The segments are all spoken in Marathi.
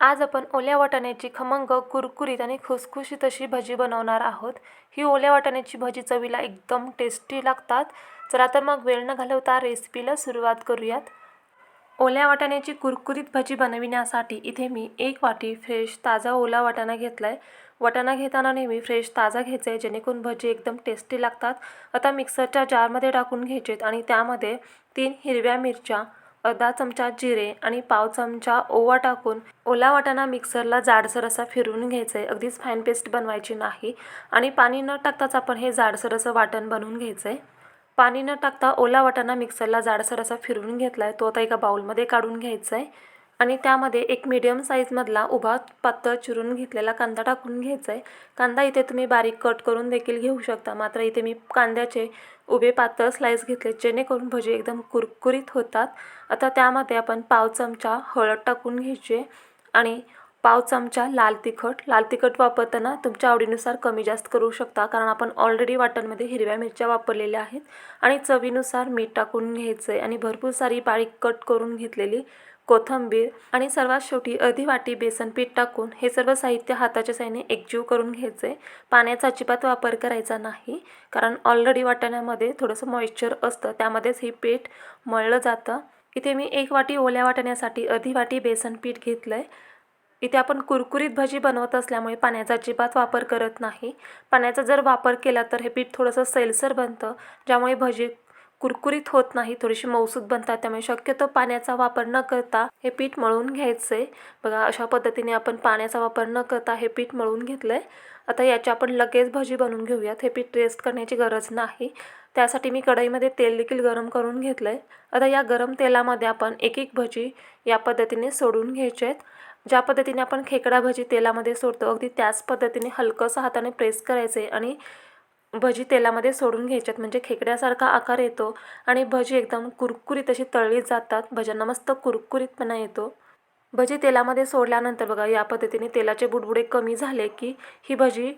आज आपण ओल्या वाटाण्याची खमंग कुरकुरीत आणि खुसखुशीत अशी भजी बनवणार आहोत. ही ओल्या वाटाण्याची भजी चवीला एकदम टेस्टी लागतात. चला तर मग वेळ न घालवता रेसिपीला सुरुवात करूयात. ओल्या वाटाण्याची कुरकुरीत भजी बनविण्यासाठी इथे मी एक वाटी फ्रेश ताजा ओला वाटाणा घेतला आहे वाटाणा घेताना नेहमी फ्रेश ताजा घ्यायचा आहे जेणेकरून भजी एकदम टेस्टी लागतात. आता मिक्सरच्या जारमध्ये टाकून घ्यायचेत आणि त्यामध्ये तीन हिरव्या मिरच्या अर्धा चमचा जिरे आणि पाव चमचा ओवा टाकून ओला वाटाणा मिक्सरला जाडसर असा फिरवून घ्यायचं आहे अगदीच फाईन पेस्ट बनवायची नाही. आणि पाणी न टाकताच आपण हे जाडसर असं वाटण बनवून घ्यायचं आहे पाणी न टाकता ओला वाटाणा मिक्सरला जाडसर असा फिरवून घेतला आहे तो आता एका बाउलमध्ये काढून घ्यायचा आहे आणि त्यामध्ये एक मीडियम साईजमधला उभा पातळ चिरून घेतलेला कांदा टाकून घ्यायचा आहे कांदा इथे तुम्ही बारीक कट करून देखील घेऊ शकता. मात्र इथे मी कांद्याचे उभे पातळ स्लाईस घेतले जेणेकरून भजी एकदम कुरकुरीत होतात. आता त्यामध्ये आपण पाव चमचा हळद टाकून घ्यायची आणि पाव चमचा लाल तिखट. लाल तिखट वापरताना तुमच्या आवडीनुसार कमी जास्त करू शकता कारण आपण ऑलरेडी वाटणमध्ये हिरव्या मिरच्या वापरलेल्या आहेत. आणि चवीनुसार मीठ टाकून घ्यायचं आहे आणि भरपूर सारी बारीक कट करून घेतलेली कोथिंबीर आणि सर्वात शेवटी अर्धी वाटी बेसन पीठ टाकून हे सर्व साहित्य हाताच्या साईने एकजीव करून घ्यायचं. आहे पाण्याचा अजिबात वापर करायचा नाही कारण ऑलरेडी वाटाण्यामध्ये थोडंसं मॉइश्चर असतं त्यामध्येच हे पीठ मळलं जातं. इथे मी एक वाटी ओल्या वाटण्यासाठी अर्धी वाटी बेसन पीठ घेतलं आहे इथे आपण कुरकुरीत भजी बनवत असल्यामुळे पाण्याचा अजिबात वापर करत नाही. पाण्याचा जर वापर केला तर हे पीठ थोडंसं सैलसर बनतं ज्यामुळे भजी कुरकुरीत होत नाही थोडीशी मऊसूद बनतात त्यामुळे शक्यतो पाण्याचा वापर न करता हे पीठ मळून घ्यायचं. आहे बघा अशा पद्धतीने आपण पाण्याचा वापर न करता हे पीठ मळून घेतलं आहे आता याची आपण लगेच भजी बनवून घेऊयात. हे पीठ रेस्ट करण्याची गरज नाही. त्यासाठी मी कढईमध्ये तेल देखील गरम करून घेतलं आहे आता या गरम तेलामध्ये आपण एक एक भजी या पद्धतीने सोडून घ्यायचे आहेत ज्या पद्धतीने आपण खेकडा भजी तेलामध्ये सोडतो अगदी त्याच पद्धतीने हलकंसं हाताने प्रेस करायचे आणि भजी तेलामध्ये सोडून घ्यायच्यात. म्हणजे खेकड्यासारखा आकार येतो आणि भजी एकदम कुरकुरीत अशी तळली जातात. भज्यांना मस्त कुरकुरीतपणा येतो. भजी तेलामध्ये सोडल्यानंतर बघा या पद्धतीने तेलाचे बुडबुडे कमी झाले की ही भजी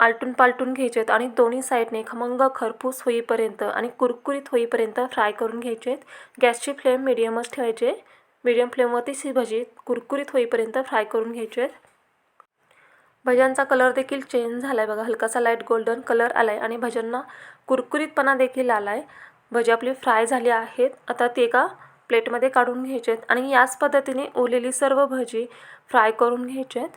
आलटून पालटून घ्यायचे आहेत आणि दोन्ही साईडने खमंग खरपूस होईपर्यंत आणि कुरकुरीत होईपर्यंत फ्राय करून घ्यायचे आहेत गॅसची फ्लेम मिडियमच ठेवायचे. मिडियम फ्लेमवरतीच ही भजी कुरकुरीत होईपर्यंत फ्राय करून घ्यायचे आहेत भज्यांचा कलर देखील चेंज झाला आहे बघा. हलकासा लाइट गोल्डन कलर आला आहे आणि भज्यांना कुरकुरीतपणा देखील आला आहे भजी आपली फ्राय झाली आहेत. आता ते एका प्लेटमध्ये काढून घ्यायचे आहेत आणि याच पद्धतीने उरलेली सर्व भजी फ्राय करून घ्यायचे आहेत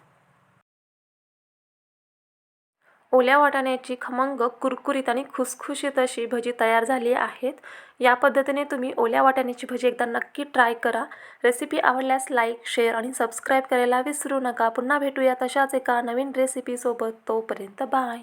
ओल्या वाटाण्याची खमंग कुरकुरीत आणि खुसखुशीत अशी भजी तयार झाली आहेत. या पद्धतीने तुम्ही ओल्या वाटाण्याची भजी एकदा नक्की ट्राय करा. रेसिपी आवडल्यास लाईक शेअर आणि सबस्क्राईब करायला विसरू नका. पुन्हा भेटूया तशाच एका नवीन रेसिपीसोबत तोपर्यंत बाय.